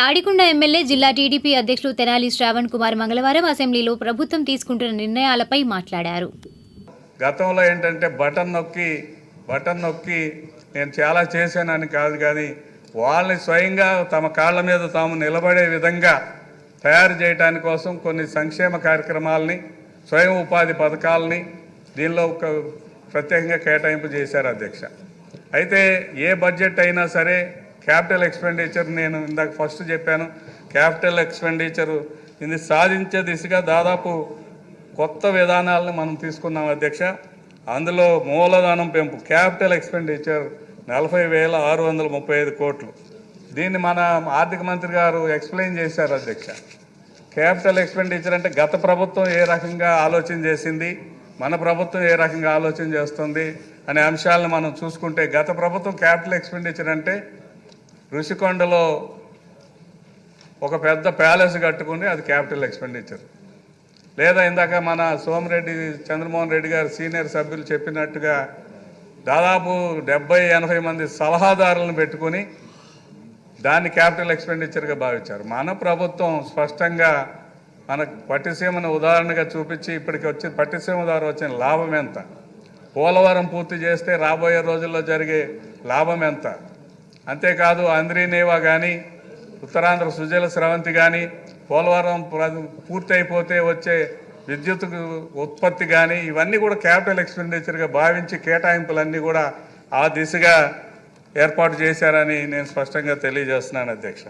Tadikonda MLA జిల్లా TDP అధ్యక్షులు తెనాలి శ్రావణ్ కుమార్ మంగళవారం అసెంబ్లీలో ప్రభుత్వం తీసుకుంటున్న నిర్ణయాలపై మాట్లాడారు. గతంలో ఏంటంటే బటన్ నొక్కి బటన్ నొక్కి నేను చాలా చేశానని కాదు కానీ వాళ్ళని స్వయంగా తమ కాళ్ళ మీద తాము నిలబడే విధంగా తయారు చేయడానికి కోసం కొన్ని సంక్షేమ కార్యక్రమాలని స్వయం ఉపాధి పథకాలని దీనిలో ఒక ప్రత్యేకంగా కేటాయింపు చేశారు అధ్యక్ష. అయితే ఏ బడ్జెట్ అయినా సరే క్యాపిటల్ ఎక్స్పెండిచర్ నేను ఇందాక ఫస్ట్ చెప్పాను. క్యాపిటల్ ఎక్స్పెండిచర్ ఇది సాధించే దిశగా దాదాపు కొత్త విధానాలను మనం తీసుకున్నాం అధ్యక్ష. అందులో మూలధనం పెంపు క్యాపిటల్ ఎక్స్పెండిచర్ నలభై వేల ఆరు వందల ముప్పై ఐదు కోట్లు. దీన్ని మన ఆర్థిక మంత్రి గారు ఎక్స్ప్లెయిన్ చేశారు అధ్యక్ష. క్యాపిటల్ ఎక్స్పెండిచర్ అంటే గత ప్రభుత్వం ఏ రకంగా ఆలోచన చేసింది మన ప్రభుత్వం ఏ రకంగా ఆలోచన చేస్తుంది అనే అంశాలను మనం చూసుకుంటే గత ప్రభుత్వం క్యాపిటల్ ఎక్స్పెండిచర్ అంటే ఋషికొండలో ఒక పెద్ద ప్యాలెస్ కట్టుకుని అది క్యాపిటల్ ఎక్స్పెండిచర్. లేదా ఇందాక మన సోమరెడ్డి చంద్రమోహన్ రెడ్డి గారు సీనియర్ సభ్యులు చెప్పినట్టుగా దాదాపు డెబ్బై ఎనభై మంది సలహాదారులను పెట్టుకొని దాన్ని క్యాపిటల్ ఎక్స్పెండిచర్గా భావించారు. మన ప్రభుత్వం స్పష్టంగా మన పట్టిసీమను ఉదాహరణగా చూపించి ఇప్పటికి వచ్చి పట్టిసీమ ద్వారా వచ్చిన లాభం ఎంత? పోలవరం పూర్తి చేస్తే రాబోయే రోజుల్లో జరిగే లాభం ఎంత? అంతేకాదు అంద్రీనేవా కానీ ఉత్తరాంధ్ర సుజల స్రవంతి కానీ పోలవరం పూర్తయిపోతే వచ్చే విద్యుత్ ఉత్పత్తి కానీ ఇవన్నీ కూడా క్యాపిటల్ ఎక్స్పెండిచర్గా భావించి కేటాయింపులన్నీ కూడా ఆ దిశగా ఏర్పాటు చేశారని నేను స్పష్టంగా తెలియజేస్తున్నాను అధ్యక్ష.